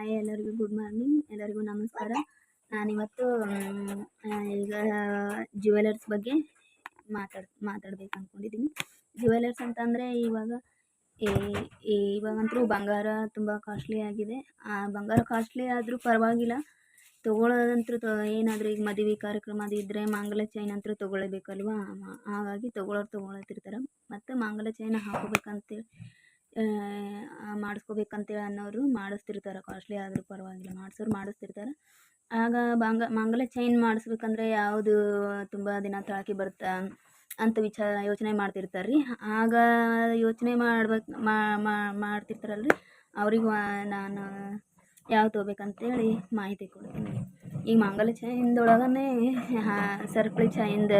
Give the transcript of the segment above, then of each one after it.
Hi ಎಲ್ಲರಿಗೂ good morning. ಎಲ್ಲರಿಗೂ ನಮಸ್ಕಾರ. ನಾನಿವತ್ತು ಈಗ ಜ್ಯುವೆಲರ್ಸ್ ಬಗ್ಗೆ ಮಾತಾಡ್, ಮಾತಾಡ್ಬೇಕು ಅಂದ್ಕೊಂಡಿದ್ದೀನಿ ಜ್ಯುವೆಲರ್ಸ್ ಅಂತಂದರೆ ಇವಾಗ ಇವಾಗಂತೂ ಬಂಗಾರ ತುಂಬ ಕಾಸ್ಟ್ಲಿ ಆಗಿದೆ. ಆ ಬಂಗಾರ ಕಾಸ್ಟ್ಲಿ ಆದರೂ ಪರವಾಗಿಲ್ಲ. ತೊಗೊಳ್ಳೋದಂತೂ ಏನಾದರೂ ಈಗ ಮದುವೆ ಕಾರ್ಯಕ್ರಮ ಅದು ಇದ್ದರೆ ಮಾಂಗಲ್ಯ ಚೈನ್ ಅಂತೂ ತೊಗೊಳ್ಳೇಬೇಕಲ್ವಾ ಹಾಗಾಗಿ ತೊಗೊಳೋರು ತೊಗೊಳತಿರ್ತಾರೆ ಮತ್ತು ಮಾಂಗಲ್ಯ ಚೈನ್ ಹಾಕೋಬೇಕಂತೇಳಿ ಮಾಡಿಸ್ಕೋಬೇಕಂತೇಳಿ ಅನ್ನೋರು ಮಾಡಿಸ್ತಿರ್ತಾರೆ. ಕಾಸ್ಟ್ಲಿ ಆದರೂ ಪರವಾಗಿಲ್ಲ, ಮಾಡಿಸೋರು ಮಾಡಿಸ್ತಿರ್ತಾರೆ. ಆಗ ಬಾಂಗ, ಮಾಂಗಲ್ಯ ಚೈನ್ ಮಾಡಿಸ್ಬೇಕಂದ್ರೆ ಯಾವುದು ತುಂಬ ದಿನ ತಳಕಿ ಬರುತ್ತೆ ಅಂತ ವಿಚಾರ, ಯೋಚನೆ ಮಾಡ್ತಿರ್ತಾರೆ ರೀ ಆಗ ಯೋಚನೆ ಮಾಡ್ಬೇಕು ಮಾಡ್ತಿರ್ತಾರಲ್ಲ ರೀ ಅವ್ರಿಗೆ ನಾನು ಯಾವ ತೊಗೋಬೇಕಂತೇಳಿ ಮಾಹಿತಿ ಕೊಡ್ತೀನಿ. ಈಗ ಮಾಂಗಲ್ಯ ಚೈನ್ದೊಳಗನೆ ಸರ್ಪಳಿ ಚೈನ್ದ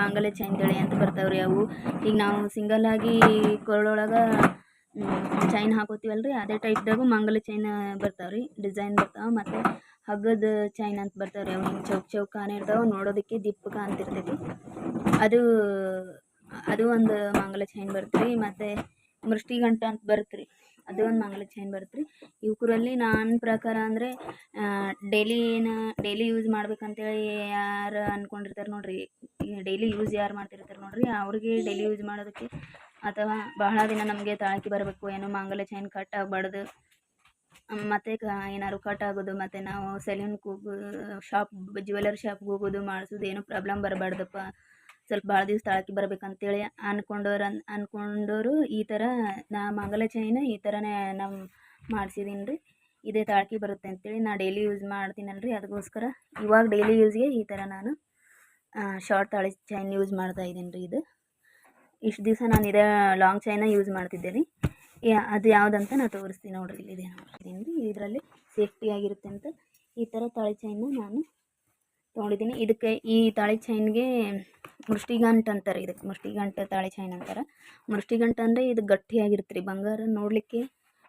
ಮಾಂಗಲ್ಯ ಚೈನ್ದಳಿ ಅಂತ ಬರ್ತಾವ್ರಿ ಅವು? ಈಗ ನಾವು ಸಿಂಗಲ್ಲಾಗಿ ಕೊರಳೊಳಗೆ ಚೈನ್ ಹಾಕೋತೀವಲ್ಲ ರೀ ಅದೇ ಟೈಪ್ದಾಗೂ ಮಂಗಲ ಚೈನ್ ಬರ್ತಾವೆ ರೀ ಡಿಸೈನ್ ಬರ್ತಾವೆ ಮತ್ತು ಹಗ್ಗದ ಚೈನ್ ಅಂತ ಬರ್ತಾವೆ ರೀ ಅವು. ಹಿಂಗೆ ಚೌಕ್ ಚೌಕಾನೆ ಇರ್ತಾವೆ. ನೋಡೋದಕ್ಕೆ ದಿಪ್ಪಕ ಅಂತಿರ್ತೈತಿ ಅದು ಅದು ಒಂದು ಮಂಗಲ ಚೈನ್ ಬರುತ್ತೆ ರೀ ಮತ್ತು ಮೃಷ್ಟಿಗಂಟ ಅಂತ ಬರುತ್ತೆ ಅದು ಒಂದು ಮಂಗಲ ಚೈನ್ ಬರುತ್ತೆ ರೀ ನಾನು ನನ್ನ ಪ್ರಕಾರ ಅಂದರೆ ಡೈಲಿ ಏನು ಡೈಲಿ ಯೂಸ್ ಮಾಡ್ಬೇಕಂತೇಳಿ ಯಾರು ಅಂದ್ಕೊಂಡಿರ್ತಾರೆ ನೋಡಿರಿ. ಡೈಲಿ ಯೂಸ್ ಯಾರು ಮಾಡ್ತಿರ್ತಾರೆ ನೋಡಿರಿ. ಅವ್ರಿಗೆ ಡೈಲಿ ಯೂಸ್ ಮಾಡೋದಕ್ಕೆ ಅಥವಾ ಬಹಳ ದಿನ ನಮಗೆ ತಾಳಕಿ ಬರಬೇಕು, ಏನು ಮಾಂಗಲ್ಯ ಚೈನ್ ಕಟ್ ಆಗಬಾರ್ದು. ಮತ್ತು ಏನಾದ್ರು ಕಟ್ ಆಗೋದು, ಮತ್ತು ನಾವು ಸೆಲೂನ್ಗೆ ಹೋಗೋ ಶಾಪ್ ಜ್ಯುವೆಲರಿ ಶಾಪ್ಗೆ ಹೋಗೋದು ಮಾಡಿಸೋದು ಏನೂ ಪ್ರಾಬ್ಲಮ್ ಬರಬಾರ್ದಪ್ಪ. ಸ್ವಲ್ಪ ಭಾಳ ದಿವ್ಸ ತಾಳಕಿ ಬರ್ಬೇಕಂತೇಳಿ ಅನ್ಕೊಂಡವ್ರು ಅನ್ ಅನ್ಕೊಂಡವರು ಈ ಥರ ನಾ ಮಾಂಗಲ್ಯ ಚೈನ್ ಈ ಥರನೇ ನಾವು ಮಾಡಿಸಿದೀನಿ ರೀ. ಇದೇ ತಾಳ್ಕಿ ಬರುತ್ತೆ ಅಂತೇಳಿ ನಾ ಡೈಲಿ ಯೂಸ್ ಮಾಡ್ತೀನಲ್ರಿ. ಅದಕ್ಕೋಸ್ಕರ ಇವಾಗ ಡೈಲಿ ಯೂಸ್ಗೆ ಈ ಥರ ನಾನು ಶಾರ್ಟ್ ತಾಳಿ ಚೈನ್ ಯೂಸ್ ಮಾಡ್ತಾ ಇದ್ದೀನಿ ರೀ ಇದು. ಇಷ್ಟು ದಿವಸ ನಾನು ಇದೇ ಲಾಂಗ್ ಚೈನ ಯೂಸ್ ಮಾಡ್ತಿದ್ದೆ ರೀ ಅದು ಯಾವುದಂತ ನಾನು ತೋರಿಸ್ತೀನಿ ನೋಡಿರಿ ಇಲ್ಲಿದೆ ನೋಡ್ತೀನಿ ರೀ ಇದರಲ್ಲಿ ಸೇಫ್ಟಿ ಆಗಿರುತ್ತೆ ಅಂತ ಈ ಥರ ತಾಳಿ ಚೈನ್ನ ನಾನು ತೊಗೊಂಡಿದ್ದೀನಿ. ಇದಕ್ಕೆ ಈ ತಾಳಿ ಚೈನ್ಗೆ ಮುಷ್ಟಿಗಂಟು ಅಂತಾರೆ ಇದಕ್ಕೆ, ಮುಷ್ಟಿಗಂಟು ತಾಳಿ ಚೈನ್ ಅಂತಾರೆ. ಮುಷ್ಟಿಗಂಟು ಅಂದರೆ ಇದು ಗಟ್ಟಿಯಾಗಿರುತ್ತೆ ರೀ. ಬಂಗಾರ ನೋಡಲಿಕ್ಕೆ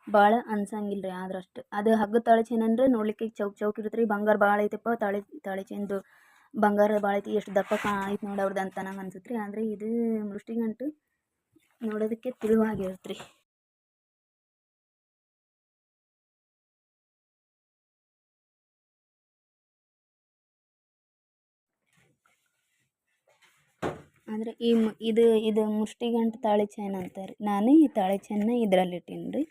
ಭಾಳ ಅನ್ಸಂಗಿಲ್ಲ ರೀ ಆದ್ರಷ್ಟು. ಅದು ಹಗ್ಗ ತಾಳಿ ಚೈನ್ ಅಂದರೆ ನೋಡಲಿಕ್ಕೆ ಚೌಕ್ ಚೌಕ್ ಇರುತ್ತೆ ರೀ. ಬಂಗಾರ ಭಾಳ ಐತಪ್ಪ ತಾಳಿ ತಾಳಿ ಚೈನ್ದು ಬಂಗಾರ ಭಾಳ ಐತಿ ಎಷ್ಟು ದಪ್ಪ ಕಾ ಐತೆ ನೋಡಿ ಅವ್ರದ್ದು ಅಂತ ನಂಗೆ ಅನ್ಸುತ್ತೆ ರೀ ಆದರೆ ಇದು ಮುಷ್ಟಿಗಂಟು ನೋಡೋದಕ್ಕೆ ತಿಳುವಾಗಿರುತ್ತೆ ರೀ ಅಂದರೆ ಈ ಇದು ಇದು ಮುಷ್ಟಿಗಂಟು ತಾಳಿ ಚೈನ್ ಅಂತಾರೆ. ನಾನು ಈ ತಾಳಿ ಚೈನ್ನ ಇದರಲ್ಲಿ ಇಟ್ಟೀನಿ ರೀ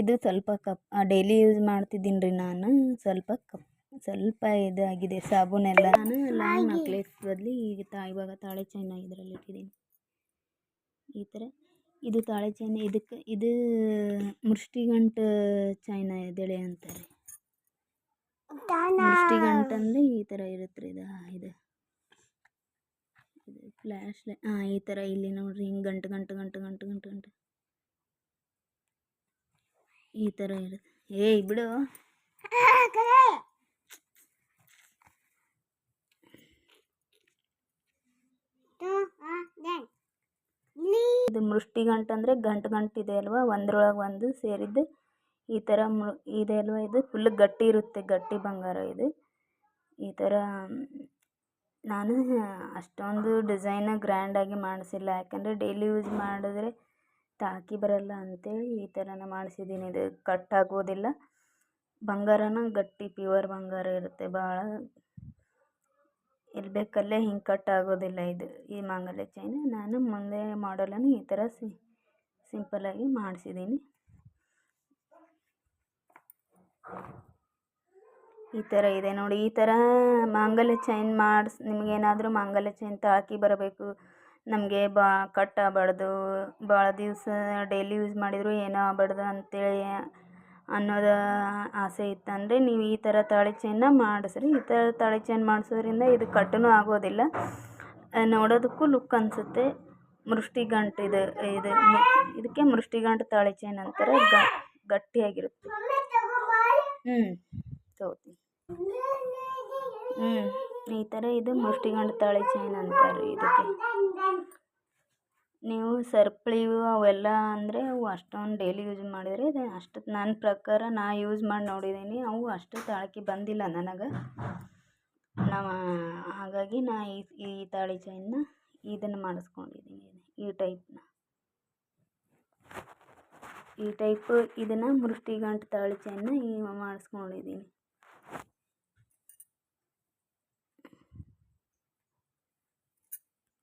ಇದು ಸ್ವಲ್ಪ ಕಪ್ ಡೈಲಿ ಯೂಸ್ ಮಾಡ್ತಿದ್ದೀನಿ ರೀ ನಾನು. ಸ್ವಲ್ಪ ಕಪ್ ಸ್ವಲ್ಪ ಇದಾಗಿದೆ ಸಾಬೂನೆಲ್ಲ. ನಾನು ಲಾಂಗ್ ನಕ್ಲೆಸ್ ಬದಲು ಈಗ ತಾ ಇವಾಗ ತಾಳೆ ಚೈನ ಇದರಲ್ಲಿ ಇಟ್ಟಿದ್ದೀನಿ. ಈ ಥರ ಇದು ತಾಳೆ ಚೈನ ಇದಕ್ಕೆ ಇದು ಮುಷ್ಟಿಗಂಟು ಚೈನ ಎದೆಳೆ ಅಂತಾರೆ. ಮುಷ್ಟಿಗಂಟು ಅಂದರೆ ಈ ಥರ ಇರುತ್ತೆ ರೀ ಇದು ಇದು. ಇದು ಫ್ಲ್ಯಾಶ್ ಲೈ ಹಾಂ ಈ ಥರ ಇಲ್ಲಿ ನೋಡ್ರಿ ಹಿಂಗೆ ಗಂಟು ಗಂಟು ಗಂಟು ಗಂಟು ಗಂಟು ಗಂಟು. ಈ ಥರ ಇರುತ್ತೆ ಏಯ್ ಬಿಡು. ಇದು ಮುಷ್ಟಿಗಂಟು ಅಂದರೆ ಗಂಟು ಗಂಟು ಇದೆ ಅಲ್ವಾ? ಒಂದ್ರೊಳಗೆ ಒಂದು ಸೇರಿದ್ದು ಈ ಥರ ಮು, ಇದೆ ಅಲ್ವಾ ಇದು? ಫುಲ್ ಗಟ್ಟಿ ಇರುತ್ತೆ, ಗಟ್ಟಿ ಬಂಗಾರ ಇದು. ಈ ಥರ ನಾನು ಅಷ್ಟೊಂದು ಡಿಸೈನ ಗ್ರ್ಯಾಂಡಾಗಿ ಮಾಡಿಸಿಲ್ಲ. ಯಾಕಂದರೆ ಡೈಲಿ ಯೂಸ್ ಮಾಡಿದ್ರೆ ತಾಕಿ ಬರಲ್ಲ ಅಂತೇಳಿ ಈ ಥರನೇ ಮಾಡಿಸಿದ್ದೀನಿ. ಇದು ಕಟ್ ಆಗೋದಿಲ್ಲ. ಬಂಗಾರನ ಗಟ್ಟಿ ಪ್ಯೂರ್ ಬಂಗಾರ ಇರುತ್ತೆ. ಭಾಳ ಎಲ್ಲಿ ಬೇಕಲ್ಲೇ ಹಿಂಗೆ ಕಟ್ ಆಗೋದಿಲ್ಲ ಇದು. ಈ ಮಾಂಗಲ್ಯ ಚೈನ್ ನಾನು ಮುಂದೆ ಮಾಡಲನ್ನು ಈ ಥರ ಸಿಂಪಲ್ಲಾಗಿ ಮಾಡಿಸಿದ್ದೀನಿ ಈ ಥರ ಇದೆ ನೋಡಿ, ಈ ಥರ ಮಾಂಗಲ್ಯ ಚೈನ್ ಮಾಡಿಸ್, ನಿಮಗೇನಾದರೂ ಮಾಂಗಲ್ಯ ಚೈನ್ ತಾಕಿ ಬರಬೇಕು. ನಮಗೆ ಬಾ, ಕಟ್ ಆಗಬಾರ್ದು. ಭಾಳ ದಿವಸ ಡೈಲಿ ಯೂಸ್ ಮಾಡಿದರೂ ಏನೂ ಆಗ್ಬಾರ್ದು ಅಂತೇಳಿ ಅನ್ನೋದು ಆಸೆ ಇತ್ತಂದರೆ ನೀವು ಈ ಥರ ತಾಳಿ ಚೈನ್ನ ಮಾಡಿಸ್ರಿ. ಈ ಥರ ತಾಳಿ ಚೈನ್ ಮಾಡಿಸೋದ್ರಿಂದ ಇದು ಕಟ್ಟೂ ಆಗೋದಿಲ್ಲ. ನೋಡೋದಕ್ಕೂ ಲುಕ್ ಅನಿಸುತ್ತೆ. ಮುಷ್ಟಿಗಂಟು ಇದು ಇದು ಇದಕ್ಕೆ ಮುಷ್ಟಿಗಂಟು ತಾಳಿ ಚೈನ್ ಅಂತಾರೆ. ಗಟ್ಟಿಯಾಗಿರುತ್ತೆ. ಹ್ಞೂ ಸೌತಿ ಹ್ಞೂ ಈ ಥರ ಇದು ಮುಷ್ಟಿಗಂಟು ತಾಳಿ ಚೈನ್ ಅಂತಾರೆ ಇದಕ್ಕೆ. ನೀವು ಸರ್ಪಳಿವು ಅವೆಲ್ಲ ಅಂದರೆ ಅವು ಅಷ್ಟೊಂದು ಡೈಲಿ ಯೂಸ್ ಮಾಡಿದರೆ ಅಷ್ಟು ನನ್ನ ಪ್ರಕಾರ ನಾ ಯೂಸ್ ಮಾಡಿ ನೋಡಿದ್ದೀನಿ ಅವು ಅಷ್ಟು ತಾಳಕಿ ಬಂದಿಲ್ಲ ನನಗೆ. ನಾವು, ಹಾಗಾಗಿ ನಾ ಈ ಈ ತಾಳಿ ಚೈನ್ನ ಇದನ್ನು ಮಾಡಿಸ್ಕೊಂಡಿದ್ದೀನಿ ಈ ಟೈಪ್ನ ಈ ಟೈಪ್ ಇದನ್ನು ಮುಷ್ಟಿ ಗಂಟು ತಾಳಿ ಚೈನ್ನ ಈ ಮಾಡಿಸ್ಕೊಂಡಿದ್ದೀನಿ